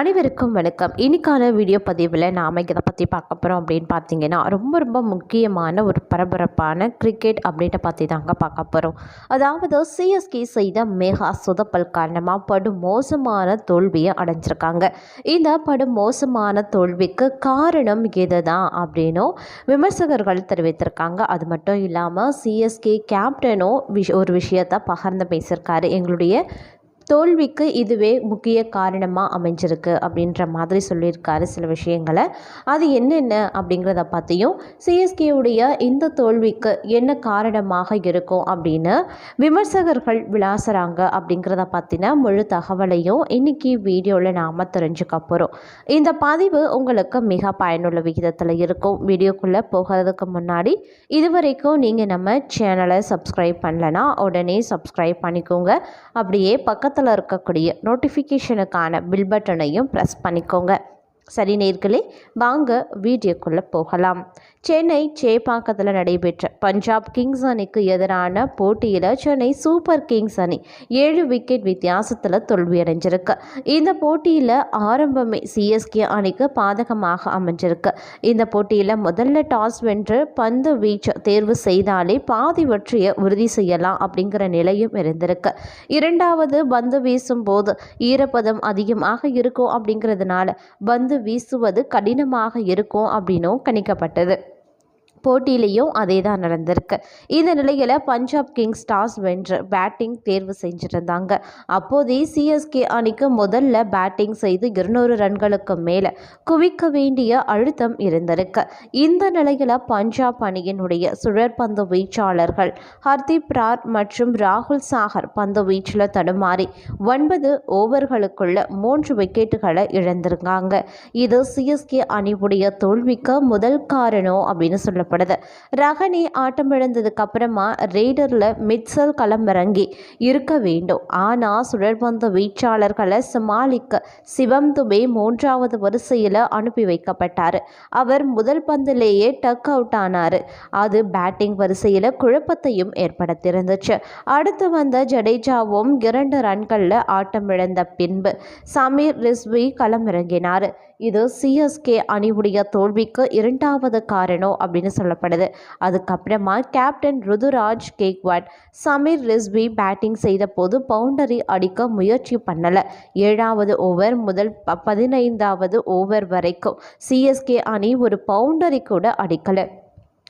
அனைவருக்கும் வணக்கம். இன்னைக்கான வீடியோ பதிவில் நாம் இதை பற்றி பார்க்க போகிறோம் அப்படின்னு பார்த்தீங்கன்னா ரொம்ப ரொம்ப முக்கியமான ஒரு பரபரப்பான கிரிக்கெட் அப்டேட்டை பற்றி தாங்க பார்க்க போகிறோம் அதாவது சிஎஸ்கே செய்த மெகா சொதப்பல் காரணமாக படு மோசமான தோல்வியை அடைஞ்சிருக்காங்க. இந்த படு மோசமான தோல்விக்கு காரணம் எது தான் அப்படின்னும் விமர்சகர்கள் தெரிவித்திருக்காங்க. அது மட்டும் இல்லாமல் சிஎஸ்கே கேப்டனும் விஷ் ஒரு விஷயத்தை பகிர்ந்து பேசியிருக்காரு. எங்களுடைய தோல்விக்கு இதுவே முக்கிய காரணமாக அமைஞ்சிருக்கு அப்படின்ற மாதிரி சொல்லியிருக்காரு சில விஷயங்களை. அது என்னென்ன அப்படிங்கிறத பற்றியும் சிஎஸ்கேவுடைய இந்த தோல்விக்கு என்ன காரணமாக இருக்கும் அப்படின்னு விமர்சகர்கள் விளாசுறாங்க அப்படிங்கிறத பற்றின முழு தகவலையும் இன்றைக்கி வீடியோவில் நாம் தெரிஞ்சுக்க போகிறோம் இந்த பதிவு உங்களுக்கு மிக பயனுள்ள விகிதத்தில் இருக்கும். வீடியோக்குள்ளே போகிறதுக்கு முன்னாடி இதுவரைக்கும் நீங்கள் நம்ம சேனலை சப்ஸ்கிரைப் பண்ணலன்னா உடனே சப்ஸ்கிரைப் பண்ணிக்கோங்க. அப்படியே பக்கத்து பக்கத்தில் இருக்கக்கூடிய நோட்டிஃபிகேஷனுக்கான பில் பட்டனையும் ப்ரெஸ் பண்ணிக்கோங்க. சரி நேர்களே வாங்க வீடியோக்குள்ளே போகலாம். சென்னை சேப்பாக்கத்தில் நடைபெற்ற பஞ்சாப் கிங்ஸ் அணிக்கு எதிரான போட்டியில் சென்னை சூப்பர் கிங்ஸ் அணி ஏழு விக்கெட் வித்தியாசத்தில் தோல்வியடைஞ்சிருக்கு. இந்த போட்டியில் ஆரம்பமே சிஎஸ்கே அணிக்கு பாதகமாக அமைஞ்சிருக்கு. இந்த போட்டியில் முதல்ல டாஸ் வென்று பந்து வீச்சு தேர்வு செய்தாலே பாதி வெற்றியை உறுதி செய்யலாம் அப்படிங்கிற நிலையும் இருந்திருக்கு. இரண்டாவது பந்து வீசும் போது ஈரப்பதம் அதிகமாக இருக்கும் அப்படிங்கிறதுனால பந்து வீசுவது கடினமாக இருக்கும் அப்படின்னும் கணிக்கப்பட்டது. போட்டியிலையும் அதே தான் நடந்திருக்கு. இந்த நிலையில் பஞ்சாப் கிங்ஸ் டாஸ் வென்று பேட்டிங் தேர்வு செஞ்சுருந்தாங்க. அப்போதே சிஎஸ்கே அணிக்கு முதல்ல பேட்டிங் செய்து இருநூறு ரன்களுக்கு மேலே குவிக்க வேண்டிய அழுத்தம் இருந்திருக்கு. இந்த நிலையில் பஞ்சாப் அணியினுடைய சுழற்பந்து வீச்சாளர்கள் ஹர்தீப் ரார் மற்றும் ராகுல் சாகர் பந்து வீச்சில் தடுமாறி ஒன்பது ஓவர்களுக்குள்ள மூன்று விக்கெட்டுகளை இழந்திருக்காங்க. இது சிஎஸ்கே அணியுடைய தோல்விக்கு முதல் காரணம் அப்படின்னு சொல்லப்படுது ரஹனே ஆட்டமிழந்ததுக்கு அப்புறமா ரெய்டரில் மிட்சல் களமிறங்கி இருக்க வேண்டும். ஆனால் சுழற்பந்து வீச்சாளர்களை சமாளிக்க சிவம் துபே மூன்றாவது வரிசையில் அனுப்பி வைக்கப்பட்டார். அவர் முதல் பந்திலேயே டக் அவுட் ஆனார். அது பேட்டிங் வரிசையில் குழப்பத்தையும் ஏற்படுத்தியிருந்துச்சு. அடுத்து வந்த ஜடேஜாவும் இரண்டு ரன்களில் ஆட்டமிழந்த பின்பு சமீர் ரிஸ்வி களமிறங்கினார். இது சிஎஸ்கே அணிவுடைய தோல்விக்கு இரண்டாவது காரணம் அப்படின்னு சொல்லப்படுது. அதுக்கப்புறமா கேப்டன் ருதுராஜ் கேக்வாட் சமீர் ரிஸ்வி பேட்டிங் செய்த போது பவுண்டரி அடிக்க முயற்சி பண்ணலை. ஏழாவது ஓவர் முதல் ப பதினைந்தாவது ஓவர் வரைக்கும் சிஎஸ்கே அணி ஒரு பவுண்டரி கூட அடிக்கலை.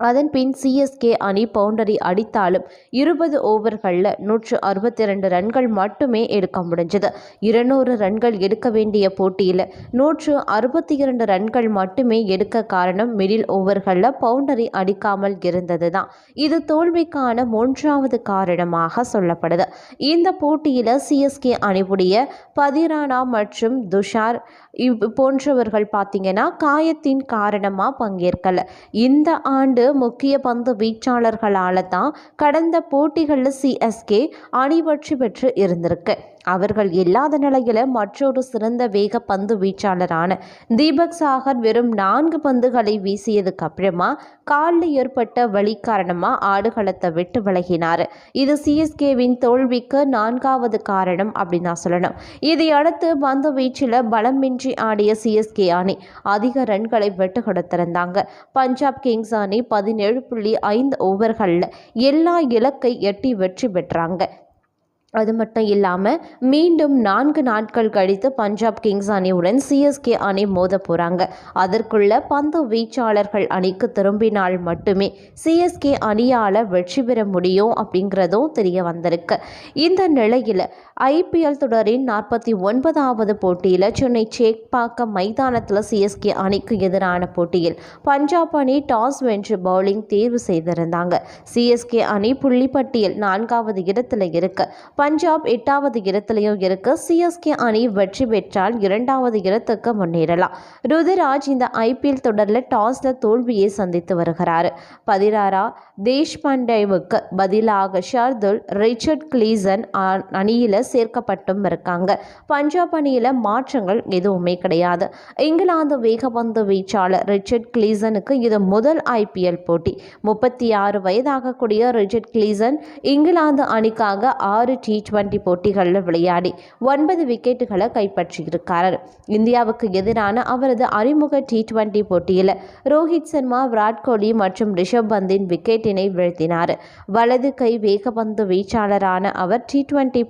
அதன் பின் சிஎஸ்கே அணி பவுண்டரி அடித்தாலும் இருபது ஓவர்களில் நூற்று அறுபத்தி ரெண்டு ரன்கள் மட்டுமே எடுக்க முடிஞ்சது. இருநூறு ரன்கள் எடுக்க வேண்டிய போட்டியில் நூற்று அறுபத்தி இரண்டு ரன்கள் மட்டுமே எடுக்க காரணம் மிடில் ஓவர்களில் பவுண்டரி அடிக்காமல் இருந்தது தான் இது தோல்விக்கான மூன்றாவது காரணமாக சொல்லப்படுது. இந்த போட்டியில் சிஎஸ்கே அணிவுடைய பதிரானா மற்றும் துஷார் இவ் போன்றவர்கள் பார்த்தீங்கன்னா காயத்தின் காரணமாக பங்கேற்கலை. இந்த ஆண்டு முக்கிய பந்து வீச்சாளர்களால் தான் கடந்த போட்டிகளில் சிஎஸ்கே அணி வெற்றி பெற்று இருந்திருக்கு. அவர்கள் இல்லாத நிலையில் மற்றொரு சிறந்த வேக பந்து வீச்சாளரான தீபக் சாகர் வெறும் நான்கு பந்துகளை வீசியதுக்கு அப்புறமா காலில் ஏற்பட்ட வழி காரணமாக ஆடுகளத்தை விட்டு விலகினார். இது சிஎஸ்கேவின் தோல்விக்கு நான்காவது காரணம் அப்படின்னு நான் சொல்லணும். இதையடுத்து பந்து வீச்சில் பலமின்றி ஆடிய சிஎஸ்கே அணி அதிக ரன்களை வெட்டு கொடுத்திருந்தாங்க. பஞ்சாப் கிங்ஸ் அணி பதினேழு புள்ளி ஐந்து ஓவர்களில் எல்லா இலக்கை எட்டி வெற்றி பெற்றாங்க. அது மட்டும் இல்லாமல் மீண்டும் நான்கு நாட்கள் கழித்து பஞ்சாப் கிங்ஸ் அணியுடன் சிஎஸ்கே அணி மோத போகிறாங்க அதற்குள்ள பந்து வீச்சாளர்கள் அணிக்கு திரும்பினால் மட்டுமே சிஎஸ்கே அணியால் வெற்றி பெற முடியும் அப்படிங்கிறதும் தெரிய வந்திருக்கு. இந்த நிலையில் ஐபிஎல் தொடரின் நாற்பத்தி ஒன்பதாவது போட்டியில் சென்னை சேக்பாக்கம் மைதானத்தில் சிஎஸ்கே அணிக்கு எதிரான போட்டியில் பஞ்சாப் அணி டாஸ் வென்று பவுலிங் தேர்வு செய்திருந்தாங்க. சிஎஸ்கே அணி புள்ளிப்பட்டியல் நான்காவது இடத்துல இருக்கு. பஞ்சாப் எட்டாவது இடத்துலையும் இருக்கு. சிஎஸ்கே அணி வெற்றி பெற்றால் இரண்டாவது இடத்துக்கு முன்னேறலாம். ருதுராஜ் இந்த ஐபிஎல் தொடரில் டாஸில் தோல்வியை சந்தித்து வருகிறார். பதினாறா தேஷ்பாண்டேவுக்கு பதிலாக ஷர்துல் ரிச்சர்ட் கிளீசன் அணியில் சேர்க்கப்பட்டும் இருக்காங்க. பஞ்சாப் அணியில் மாற்றங்கள் எதுவுமே கிடையாது. இங்கிலாந்து வேகப்பந்து வீச்சாளர் ரிச்சர்ட் கிளீசனுக்கு இது முதல் ஐபிஎல் போட்டி. முப்பத்தி ஆறு வயதாகக்கூடிய ரிச்சர்ட் கிளீசன் இங்கிலாந்து அணிக்காக ஆறு டி டுவெண்டி போட்டிகளில் விளையாடி ஒன்பது விக்கெட்டுகளை கைப்பற்றியிருக்கார் இந்தியாவுக்கு எதிரான அவரது அறிமுக டி டுவெண்டி போட்டியில் ரோஹித் சர்மா விராட் கோலி மற்றும் ரிஷப் பந்தின் விக்கெட்டினை வீழ்த்தினார். வலது கை வேகப்பந்து வீச்சாளரான அவர் டி டுவெண்டி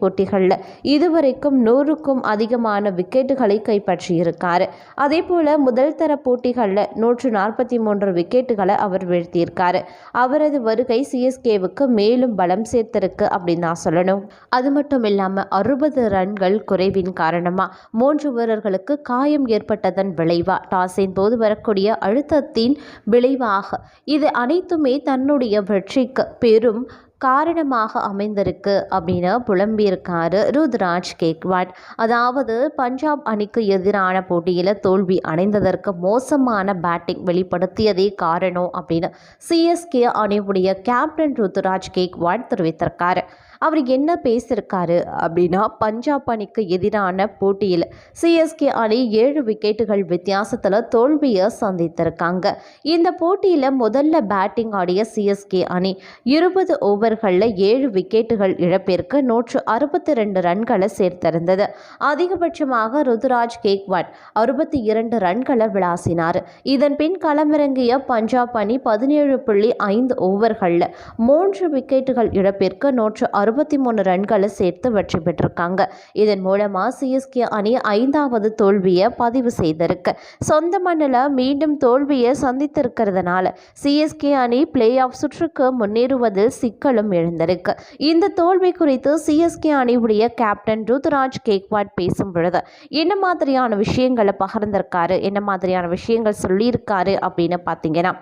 போட்டிகளில் இதுவரைக்கும் நூறுக்கும் அதிகமான விக்கெட்டுகளை கைப்பற்றியிருக்கார். அதே போல முதல் தர போட்டிகளில் நூற்று நாற்பத்தி மூன்று விக்கெட்டுகளை அவர் வீழ்த்தியிருக்காரு. அவரது வருகை சிஎஸ்கேவுக்கு மேலும் பலம் சேர்த்திருக்கு அப்படின்னு தான் சொல்லணும். அது மட்டும் இல்லாமல் அறுபது ரன்கள் குறைவின் காரணமாக மூன்று வீரர்களுக்கு காயம் ஏற்பட்டதன் விளைவா டாஸின் போது வரக்கூடிய அழுத்தத்தின் விளைவாக இது அனைத்துமே தன்னுடைய வெற்றிக்கு பெரும் காரணமாக அமைந்திருக்கு அப்படின்னு புலம்பியிருக்காரு ருத்ராஜ் கேக்வாட். அதாவது பஞ்சாப் அணிக்கு எதிரான போட்டியில் தோல்வி அடைந்ததற்கு மோசமான பேட்டிங் வெளிப்படுத்தியதே காரணம் அப்படின்னு சிஎஸ்கே அணியுடைய கேப்டன் ருத்ராஜ் கேக்வாட் தெரிவித்திருக்காரு. அவர் என்ன பேசியிருக்காரு அப்படின்னா பஞ்சாப் அணிக்கு எதிரான போட்டியில் சிஎஸ்கே அணி ஏழு விக்கெட்டுகள் வித்தியாசத்தில் தோல்வியை சந்தித்திருக்காங்க. இந்த போட்டியில் முதல்ல பேட்டிங் ஆடிய சிஎஸ்கே அணி இருபது ஓவர்களில் ஏழு விக்கெட்டுகள் இழப்பிற்கு நூற்று அறுபத்தி ரெண்டு ரன்களை சேர்த்திருந்தது. அதிகபட்சமாக ருதுராஜ் கேக்வாட் அறுபத்தி இரண்டு ரன்களை விளாசினார். இதன் பின் களமிறங்கிய பஞ்சாப் அணி பதினேழு புள்ளி ஐந்து ஓவர்களில் மூன்று விக்கெட்டுகள் இழப்பிற்கு நூற்று அறுபத்தி மூணு ரன்களை சேர்த்து வெற்றி பெற்றிருக்காங்க. இதன் மூலமாக சிஎஸ்கே அணி ஐந்தாவது தோல்வியை பதிவு செய்திருக்கு. சொந்த மண்ணில் மீண்டும் தோல்வியை சந்தித்திருக்கிறதுனால சிஎஸ்கே அணி பிளே ஆஃப் சுற்றுக்கு முன்னேறுவதில் சிக்கலும் எழுந்திருக்கு. இந்த தோல்வி குறித்து சிஎஸ்கே அணியுடைய கேப்டன் ருத்ராஜ் கேக்வாட் பேசும் பொழுது என்ன மாதிரியான விஷயங்களை பகிர்ந்திருக்காரு? என்ன மாதிரியான விஷயங்கள் சொல்லியிருக்காரு? அப்படின்னு பார்த்தீங்கன்னா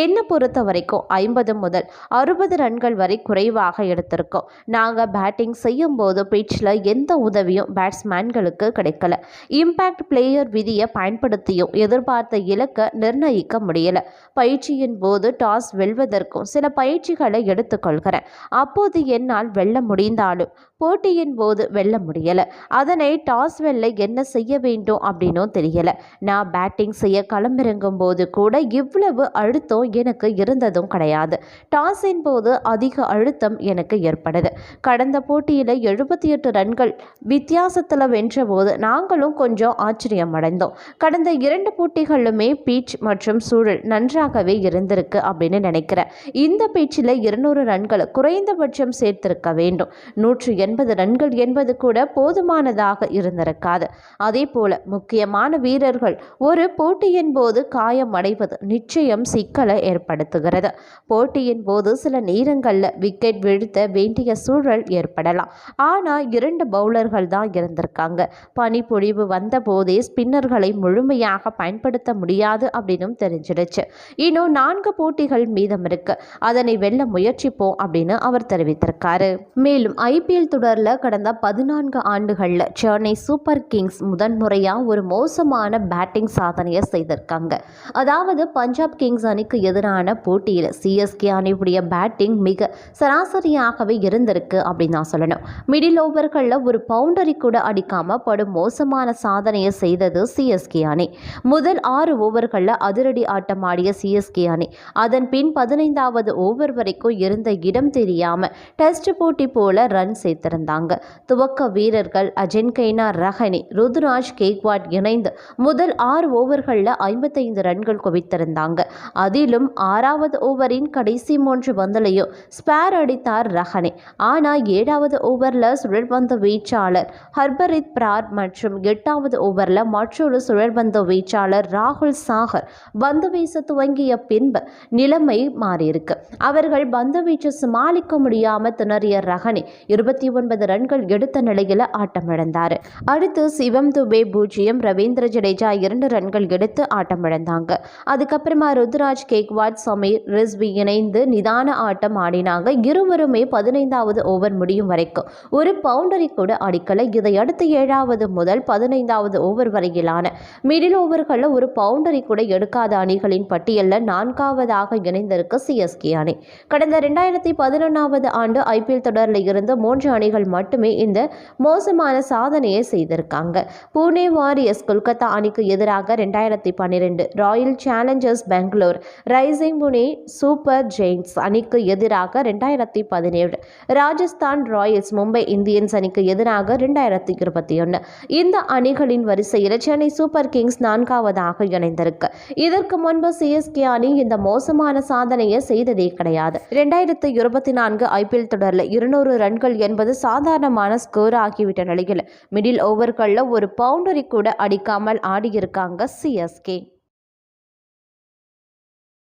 என்னை பொறுத்த வரைக்கும் ஐம்பது முதல் அறுபது ரன்கள் வரை குறைவாக எடுத்திருக்கோம். நாங்கள் பேட்டிங் செய்யும் போது பிச்சில் எந்த உதவியும் பேட்ஸ்மேன்களுக்கு கிடைக்கல. இம்பேக்ட் பிளேயர் விதியை பயன்படுத்தியும் எதிர்பார்த்த இலக்கை நிர்ணயிக்க முடியல. பயிற்சியின் போது டாஸ் வெல்வதற்கும் சில பயிற்சிகளை எடுத்துக்கொள்கிறேன் அப்போது என்னால் வெல்ல முடிந்தாலும் போட்டியின் போது வெல்ல முடியலை. அதனை டாஸ் வெல்ல என்ன செய்ய வேண்டும் அப்படின்னும் தெரியலை. நான் பேட்டிங் செய்ய களமிறங்கும் போது கூட இவ்வளவு அழுத்தம் எனக்கு இருந்ததும் கிடையாது. டாஸின் போது அதிக அழுத்தம் எனக்கு ஏற்படுது கடந்த போட்டியில் எழுபத்தி எட்டு ரன்கள் வித்தியாசத்தில் வென்றபோது நாங்களும் கொஞ்சம் ஆச்சரியம் அடைந்தோம் கடந்த இரண்டு போட்டிகளுமே பீச் மற்றும் சூழல் நன்றாகவே இருந்திருக்கு அப்படின்னு நினைக்கிறேன். இந்த பீச்சில் இருநூறு ரன்கள் குறைந்தபட்சம் சேர்த்திருக்க வேண்டும். நூற்று எண்பது ரன்கள் என்பது கூட போதுமானதாக இருந்திருக்காது. அதே போல முக்கியமான வீரர்கள் ஒரு போட்டியின் போது காயம் அடைவது நிச்சயம் சிக்கலை ஏற்படுத்துகிறது. போட்டியின் போது சில நேரங்களில் விக்கெட் வீழ்த்த வேண்டிய சூழல் ஏற்படலாம். ஆனால் இரண்டு பவுலர்கள் தான் இருந்திருக்காங்க. பனிப்பொழிவு வந்த போதே ஸ்பின்னர்களை முழுமையாக பயன்படுத்த முடியாது அப்படின்னு தெரிஞ்சிடுச்சு. இன்னும் நான்கு போட்டிகள் மீதம் இருக்கு. அதனை வெல்ல முயற்சிப்போம் அப்படின்னு அவர் தெரிவித்திருக்காரு. மேலும் ஐபிஎல் தொடரில் கடந்த பதினான்கு ஆண்டுகளில் சென்னை சூப்பர் கிங்ஸ் முதன்முறையாக ஒரு மோசமான பேட்டிங் சாதனையை செய்திருக்காங்க. அதாவது பஞ்சாப் கிங்ஸ் அணிக்கு எதிரான போட்டியில் சிஎஸ்கே அணியுடைய பேட்டிங் மிக சராசரியாகவே இருந்திருக்கு அப்படின்னு தான் சொல்லணும். மிடில் ஓவர்களில் ஒரு பவுண்டரி கூட அடிக்காமல் படும் மோசமான சாதனையை செய்தது சிஎஸ்கே அணி. முதல் ஆறு ஓவர்களில் அதிரடி ஆட்டம் ஆடிய சிஎஸ்கே அணி. அதன் பின் பதினைந்தாவது ஓவர் வரைக்கும் இருந்த இடம் தெரியாமல் டெஸ்ட் போட்டி போல ரன் சேர்த்திருந்தாங்க. துவக்க வீரர்கள் அஜென்கைனா ரஹனி ருதுராஜ் கேக்வாட் இணைந்து முதல் ஆறு ஓவர்களில் ஐம்பத்தைந்து ரன்கள் குவித்திருந்தாங்க. அதில் அதிலும் ஆறாவது ஓவரின் கடைசி மூன்று பந்தலையும் ஸ்பேர் அடித்தார் ரஹனே. ஆனால் ஏழாவது ஓவரில் சுழற்பந்து வீச்சாளர் ஹர்பரித் பிரார் மற்றும் எட்டாவது ஓவரில் மற்றொரு சுழற்பந்து வீச்சாளர் ராகுல் சாகர் பந்து வீச துவங்கிய பின்பு நிலைமை மாறியிருக்கு. அவர்கள் பந்து வீச்சு சமாளிக்க முடியாமல் திணறிய ரஹனே இருபத்தி ஒன்பது ரன்கள் எடுத்த நிலையில் ஆட்டமிழந்தார். அடுத்து சிவம் துபே பூஜ்ஜியம் ரவீந்திர ஜடேஜா இரண்டு ரன்கள் எடுத்து ஆட்டமிழந்தாங்க. அதுக்கப்புறமா ருத்ராஜ் கேக்வாட் சமீர் ரிஸ்வி இணைந்து நிதான ஆட்டம் ஆடினாங்க. இருவருமே பதினைந்தாவது ஓவர் முடியும் வரைக்கும் ஒரு பவுண்டரி கூட அடிக்கலை. இதையடுத்து ஏழாவது முதல் பதினைந்தாவது ஓவர் வரையிலான மிடில் ஓவர்களில் ஒரு பவுண்டரி கூட எடுக்காத அணிகளின் பட்டியலில் நான்காவதாக இணைந்திருக்கு சிஎஸ்கே அணி. கடந்த ரெண்டாயிரத்தி பதினொன்றாவது ஆண்டு ஐபிஎல் தொடரில் இருந்து மூன்று அணிகள் மட்டுமே இந்த மோசமான சாதனையை செய்திருக்காங்க. பூனே வாரியர்ஸ் கொல்கத்தா அணிக்கு எதிராக ரெண்டாயிரத்தி பன்னிரெண்டு Royal Challengers Bangalore Rising Pune Super Giants அணிக்கு எதிராக ரெண்டாயிரத்தி பதினேழு. ராஜஸ்தான் ராயல்ஸ் மும்பை இந்தியன்ஸ் அணிக்கு எதிராக ரெண்டாயிரத்தி இருபத்தி ஒன்று. இந்த அணிகளின் வரிசையில் சென்னை சூப்பர் கிங்ஸ் நான்காவதாக இணைந்திருக்கு. இதற்கு முன்பு சிஎஸ்கே அணி இந்த மோசமான சாதனையை செய்ததே கிடையாது. ரெண்டாயிரத்து இருபத்தி நான்கு ஐபிஎல் தொடரில் இருநூறு ரன்கள் என்பது சாதாரணமான ஸ்கோர் ஆகிவிட்ட நிலையில் மிடில் ஓவர்களில் ஒரு பவுண்டரி கூட அடிக்காமல் ஆடியிருக்காங்க சிஎஸ்கே